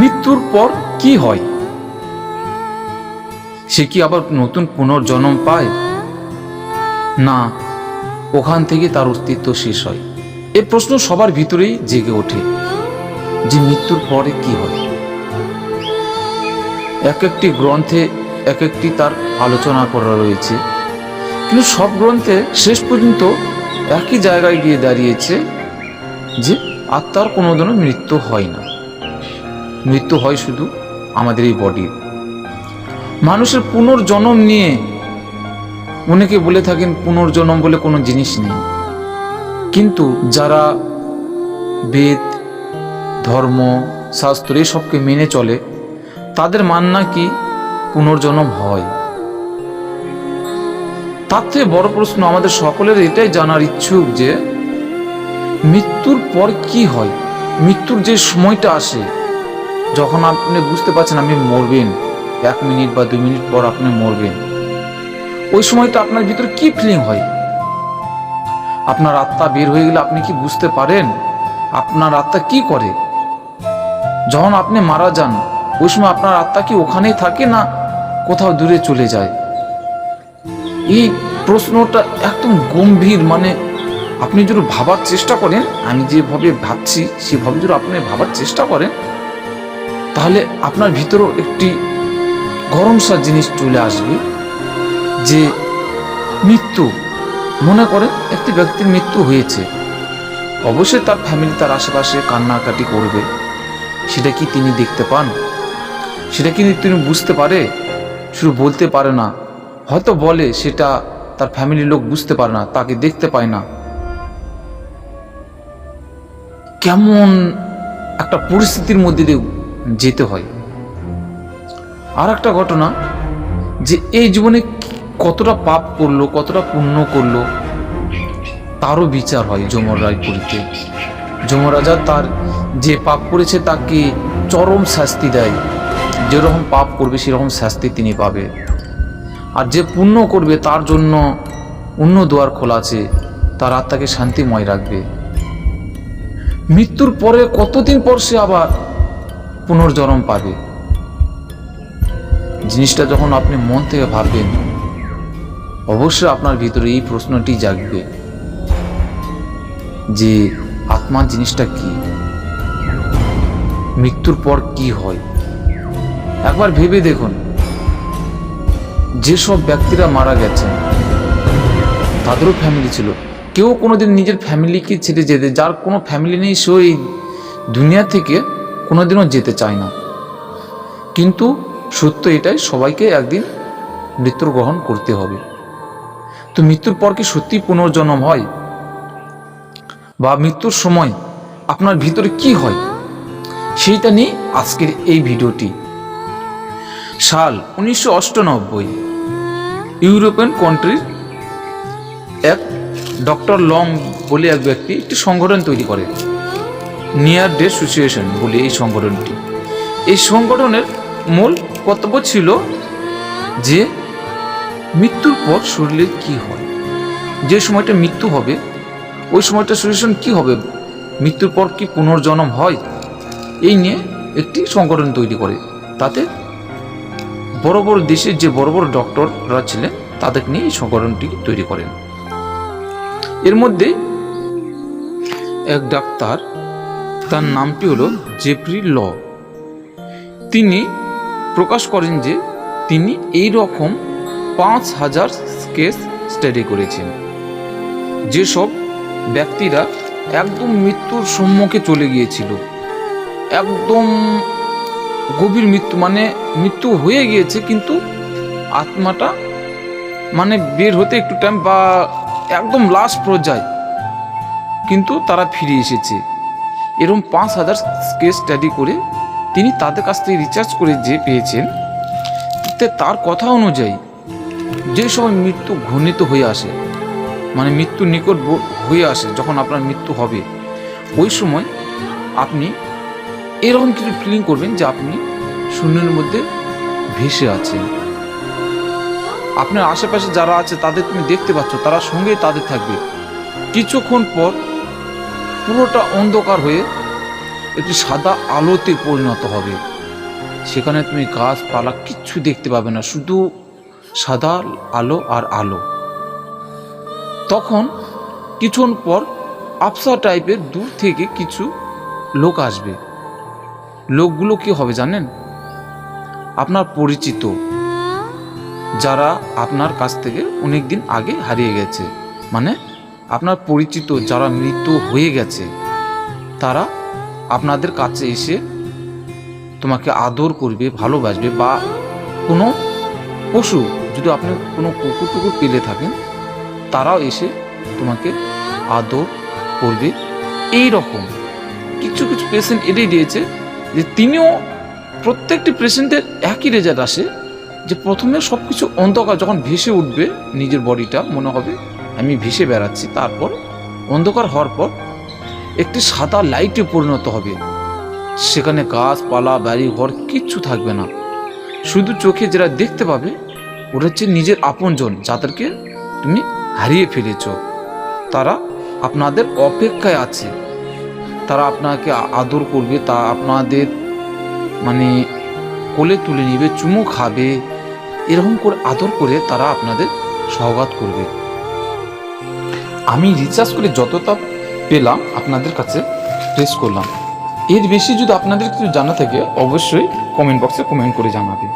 মৃত্যুর পর কি হয়? সে কি আবার নতুন পুনর্জন্ম পায়? না, ওখান থেকে তার অস্তিত্ব শেষ হয়। এ প্রশ্ন সবার ভিতরেই জেগে ওঠে যে মৃত্যুর পরে কি হয়? এক একটি গ্রন্থে এক একটি তার আলোচনা করা রয়েছে, কিন্তু সব গ্রন্থে শেষ পর্যন্ত একই জায়গায় গিয়ে দাঁড়িয়েছে যে আত্মার কোনোদিনও মৃত্যু হয় না। মৃত্যু হয় শুধু আমাদের এই বডির মানুষের পুনর্জন্ম নিয়ে অনেকে বলে থাকেন পুনর্জন্ম বলে কোনো জিনিস নেই। কিন্তু যারা বেদ, ধর্ম, শাস্ত্র এসবকে মেনে চলে, তাদের মান্না কি পুনর্জন্ম হয়? তার থেকে বড় প্রশ্ন আমাদের সকলের এটাই জানার ইচ্ছুক যে, মৃত্যুর পর কি হয়? মৃত্যুর যে সময়টা আসে যখন আপনি বুঝতে পারছেন আপনি মরবেন, এক মিনিট বা দুই মিনিট পর আপনি মরবেন, ওই সময়টা আপনার ভিতরে কি ফিলিং হয়? আপনার আত্মা বের হয়ে গেলে আপনি কি বুঝতে পারেন? আপনার আত্মা কি করে? যখন আপনি মারা যান, ওই সময় আপনার আত্মা কি ওখানেই থাকে না কোথাও দূরে চলে যায়? এই প্রশ্নটা একদম গম্ভীর মানে আপনি যদি ভাবার চেষ্টা করেন, আমি যেভাবে ভাবছি, সেভাবে যদি আপনি ভাবার চেষ্টা করেন তাহলে আপনার ভিতরেও একটি গরমসা জিনিস চলে আসবে যে মৃত্যু, মনে করেন একটি ব্যক্তির মৃত্যু হয়েছে। অবশ্যই তার ফ্যামিলি তার আশেপাশে কান্নাকাটি করবে। সেটা কি তিনি দেখতে পান? সেটা কি তিনি বুঝতে পারে? শুধু বলতে পারে না। হয়তো বলে সেটা তার ফ্যামিলির লোক বুঝতে পারে না, তাকে দেখতে পায় না। কেমন একটা পরিস্থিতির মধ্যে দিয়ে যেতে হয়। আর একটা ঘটনা, যে এই জীবনে কতটা পাপ করল, কতটা পুণ্য করল, তারও বিচার হয় যমর রায়পুরীতে। যমরাজা তার যে পাপ করেছে, তাকে চরম শাস্তি দেয়। যেরকম পাপ করবে, সেরকম শাস্তি তিনি পাবে। আর যে পুণ্য করবে, তার জন্য অন্য দুয়ার খোলা আছে। তার আত্মাকে শান্তিময় রাখবে। মৃত্যুর পরে কতদিন পর সে আবার পুনর্জন্ম পাবে। জিনিসটা যখন আপনি মন থেকে ভাববেন, অবশ্যই আপনার ভিতরে এই প্রশ্নটি জাগবে যে আত্মার জিনিসটা কি? মৃত্যুর পর কি হয়? একবার ভেবে দেখুন, যেসব ব্যক্তিরা মারা গেছেন, তাদেরও ফ্যামিলি ছিল। কেউ কোনোদিন নিজের ফ্যামিলিকে ছেড়ে যেতে যার কোনো ফ্যামিলি নেই, সে এই দুনিয়া থেকে কোনোদিনও যেতে চায় না। কিন্তু সত্য এটাই, সবাইকে একদিন মৃত্যুর গ্রহণ করতে হবে। তো মৃত্যুর পর কি সত্যি পুনর্জন্ম হয়? বা মৃত্যুর সময় আপনার ভিতরে কি হয়? সেইটা নিয়ে আজকের এই ভিডিওটি। সাল উনিশশো অষ্টানব্বই, ইউরোপিয়ান কান্ট্রির এক ডক্টর লং বলে এক ব্যক্তি একটি সংগঠন তৈরি করে। নিয়ার ডে সিচুয়েশন বলে এই সংগঠনটি। এই সংগঠনের মূল কর্তব্য ছিল যে মৃত্যুর পর শরীরে কি হয়, যে সময়টা মৃত্যু হবে, ওই সময়টা সিচুয়েশন কি হবে, মৃত্যুর পর কি পুনর্জন্ম হয়, এই নিয়ে একটি সংগঠন তৈরি করে। তাতে বড় বড় দেশের যে বড় বড় ডক্টররা ছিলেন, তাদের নিয়ে এই সংগঠনটি তৈরি করেন। এর মধ্যে এক ডাক্তার তার নামটি হলো জেফরি ল। তিনি প্রকাশ করেন যে তিনি এই রকম পাঁচ হাজার কেস স্টাডি করেছেন। যেসব ব্যক্তিরা একদম মৃত্যুর সম্মুখে চলে গিয়েছিল। একদম গভীর মৃত্যু মানে মৃত্যু হয়ে গিয়েছে, কিন্তু আত্মাটা মানে বের হতে একটু টাইম বা একদম লাস্ট পর্যায়ে কিন্তু তারা ফিরে এসেছে। এরকম পাঁচ হাজার কেস স্টাডি করে তিনি তাদের কাছ থেকে রিচার্জ করে যে পেয়েছেন তার কথা অনুযায়ী যে সময় মৃত্যু ঘনিত হয়ে আসে মানে মৃত্যু নিকট হয়ে আসে, যখন আপনার মৃত্যু হবে, ওই সময় আপনি এরকম কিছু ফিলিং করবেন যে আপনি শূন্যের মধ্যে ভেসে আছেন। আপনার আশেপাশে যারা আছে, তাদের তুমি দেখতে পাচ্ছ, তারা সঙ্গেই তাদের থাকবে। কিছুক্ষণ পর পুরোটা অন্ধকার হয়ে একটি সাদা আলোতে পরিণত হবে। সেখানে তুমি গাছপালা কিচ্ছু দেখতে পাবে না, শুধু সাদা আলো আর আলো। তখন কিছুক্ষণ পর আফসা টাইপের দূর থেকে কিছু লোক আসবে। লোকগুলো কি হবে জানেন? আপনার পরিচিত, যারা আপনার কাছ থেকে অনেক দিন আগে হারিয়ে গেছে। মানে আপনার পরিচিত যারা মৃত হয়ে গেছে, তারা আপনাদের কাছে এসে তোমাকে আদর করবে, ভালোবাসবে বা কোনো পশু, যদি আপনি কোনো কুকুর টুকুর পেলে থাকেন, তারাও এসে তোমাকে আদর করবে। এই রকম কিছু কিছু পেশেন্ট এটাই দিয়েছে যে তিনিও প্রত্যেকটি পেশেন্টের একই রেজাল্ট আসে, যে প্রথমে সব কিছু অন্ধকার, যখন ভেসে উঠবে নিজের বডিটা মনে হবে আমি ভেসে বেড়াচ্ছি। তারপর অন্ধকার হওয়ার পর একটি সাদা লাইটে পরিণত হবে। সেখানে গাছপালা বাড়ি ঘর কিচ্ছু থাকবে না। শুধু চোখে যারা দেখতে পাবে ওরা হচ্ছে নিজের আপনজন, যাদেরকে তুমি হারিয়ে ফেলেছ। তারা আপনাদের অপেক্ষায় আছে। তারা আপনাকে আদর করবে, তা আপনাদের মানে কোলে তুলে নেবে, চুমু খাবে। এরকম করে আদর করে তারা আপনাদের স্বাগত করবে। আমি রিচার্জ করে যতটা পেলাম আপনাদের কাছে প্রেস করলাম। এর বেশি যদি আপনাদের কিছু জানা থাকে, অবশ্যই কমেন্ট বক্সে কমেন্ট করে জানাবে